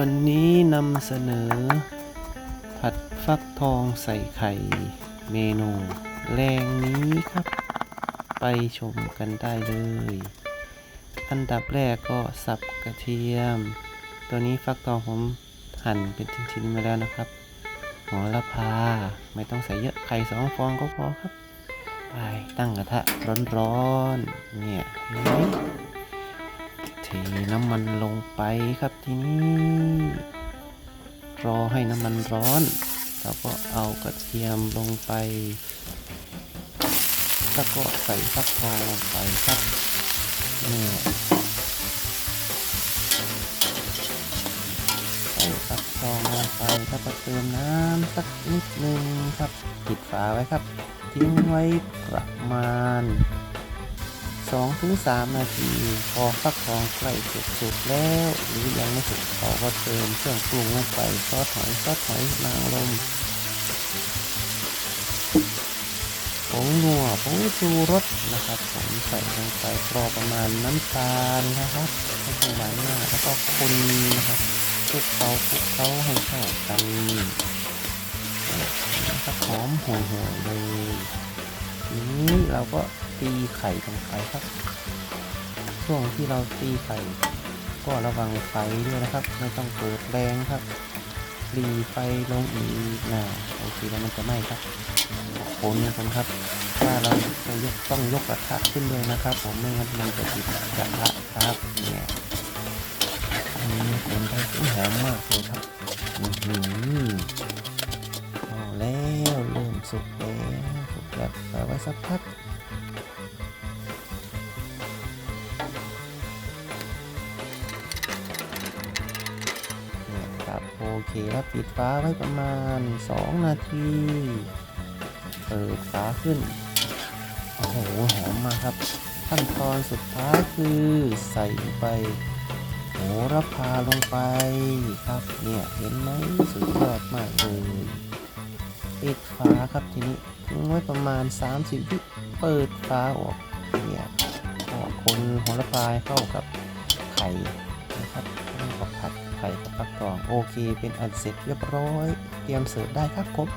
วันนี้นำเสนอ ผัดฟักทองใส่ไข่ เมนูแรงนี้ครับ ไปชมกันได้เลย อันดับแรกก็สับกระเทียม ตัวนี้ฟักทองผมหั่นเป็นชิ้นๆมาแล้วนะครับโหัวละพา ไม่ต้องใส่เยอะไข่สองฟองก็พอครับ ไปตั้งกระทะร้อนๆเนี่ย เทน้ำมันลงไปครับทีนี้รอให้น้ำมันร้อนแล้วก็เอากระเทียมลงไป แล้วก็ใส่ฟักทองลงไปครับเนี่ยใส่ฟักทองลงไปแล้วก็เติมน้ำสักนิดนึงครับปิดฝาไว้ครับ ทิ้งไว้ประมาณ 2-3นาที พอฟักทองใกล้สุกๆแล้ว หรือยังไม่สุกเราก็เติมเครื่องปรุงลงไปซอสหอยซอสหอยนางรมผงนัวผงชูรสนะครับ ผมใส่ลงไปพอประมาณน้ำตาลนะครับไม่ต้องหวานมากแล้วก็คนนะครับคลุกเคล้าคลุกเคล้าให้เข้ากันนะครับหอมห่วยๆเลยนี้เราก็ ตีไข่ลงไปครับ ช่วงที่เราตีไข่ก็ระวังไฟด้วยนะครับ ไม่ต้องเปิดแรงครับรีไฟลงอีกนะโอเคแล้วมันจะไหม้ครับคนกันครับ ถ้าเราจะยกต้องยกกระทะขึ้นเลยนะครับ ผมไม่งั้นมันจะติดกระทะครับเนี่ยอันนี้คนได้หอมมากเลยครับอือหือเอาแล้วเริ่มสุกแล้วสุกแล้วปล่อยไว้สักพัก โอเคแล้วปิดฝาไว้ประมาณ 2 นาทีเปิดฝาขึ้น โอ้โห หอมมากครับ ขั้นตอนสุดท้ายคือใส่ใบโหระพาลงไปครับเนี่ยเห็นไหมสุดยอดมากเลยปิดฝาครับทีนี้ทิ้งไว้ประมาณ 30วิเปิดฝาออกเนี่ยก็คนโหระพาให้เข้ากับไข่นะครับแล้วก็ผัด ไข่กับฟักทอง โอเค เป็นอันเสร็จเรียบร้อย เตรียมเสิร์ฟได้ครับผม